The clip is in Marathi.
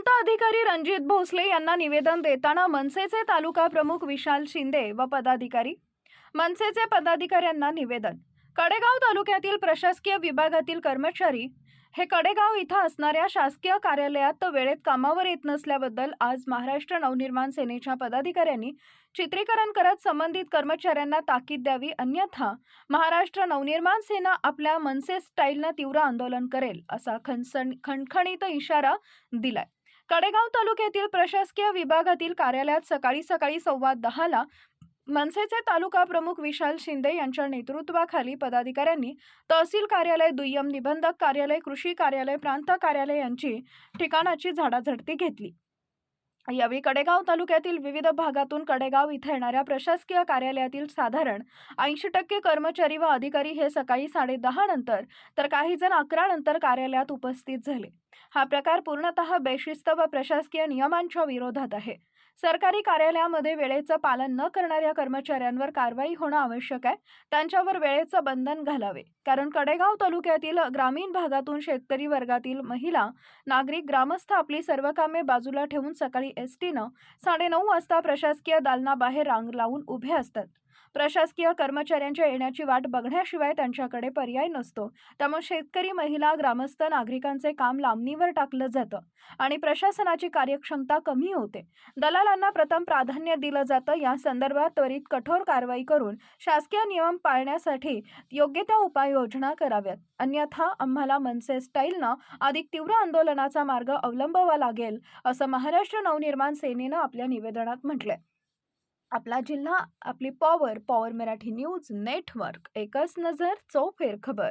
जिल्हाधिकारी रणजित भोसले यांना निवेदन देताना मनसेचे तालुका प्रमुख विशाल शिंदे व पदाधिकारी मनसेचे पदाधिकाऱ्यांना निवेदन. कडेगाव तालुक्यातील प्रशासकीय विभागातील कर्मचारी हे कडेगाव इथं असणाऱ्या शासकीय कार्यालयात वेळेत कामावर येत नसल्याबद्दल आज महाराष्ट्र नवनिर्माण सेनेच्या पदाधिकाऱ्यांनी चित्रीकरण करत संबंधित कर्मचाऱ्यांना ताकीद द्यावी अन्यथा महाराष्ट्र नवनिर्माण सेना आपल्या मनसे स्टाईलनं तीव्र आंदोलन करेल असा खनसण खणखणीत इशारा दिलाय. कडेगाव तालुक्यातील प्रशासकीय विभागातील कार्यालयात सकाळी सकाळी सव्वा दहाला मनसेचे तालुका प्रमुख विशाल शिंदे यांच्या नेतृत्वाखाली पदाधिकाऱ्यांनी तहसील कार्यालय दुय्यम निबंधक कार्यालय कृषी कार्यालय प्रांत कार्यालय यांची ठिकाणाची झाडाझडती घेतली. यावेळी कडेगाव तालुक्यातील विविध भागातून कडेगाव इथं येणाऱ्या प्रशासकीय कार्यालयातील साधारण ऐंशी टक्के कर्मचारी व अधिकारी हे सकाळी साडेदहा नंतर तर काही जण अकरा नंतर कार्यालयात उपस्थित झाले. हा प्रकार पूर्णतः बेशिस्त व प्रशासकीय नियमांच्या विरोधात आहे. सरकारी कार्यालयामध्ये वेळेचं पालन न करणाऱ्या कर्मचाऱ्यांवर कारवाई होणं आवश्यक आहे. त्यांच्यावर वेळेचं बंधन घालावे. कारण कडेगाव तालुक्यातील ग्रामीण भागातून शेतकरी वर्गातील महिला नागरिक ग्रामस्थ आपली सर्व कामे बाजूला ठेवून सकाळी एस टीनं साडेनऊ वाजता प्रशासकीय दालनाबाहेर रांग लावून उभे असतात. प्रशासकीय कर्मचाऱ्यांच्या येण्याची वाट बघण्याशिवाय त्यांच्याकडे पर्याय नसतो. त्यामुळे शेतकरी महिला ग्रामस्थ नागरिकांचे काम लांबणीवर टाकलं जातं आणि प्रशासनाची कार्यक्षमता कमी होते. दलाल दलालांना प्रथम प्राधान्य दिलं जातं. या संदर्भात त्वरित कठोर कारवाई करून शासकीय नियम पाळण्यासाठी योग्य त्या उपाययोजना कराव्यात. अन्यथा आम्हाला मनसे स्टाईलनं अधिक तीव्र आंदोलनाचा मार्ग अवलंबावा लागेल असं महाराष्ट्र नवनिर्माण सेनेनं आपल्या निवेदनात म्हटलंय. आपला जिल्हा आपली power power Marathi news network. एकच नजर चौफेर खबर.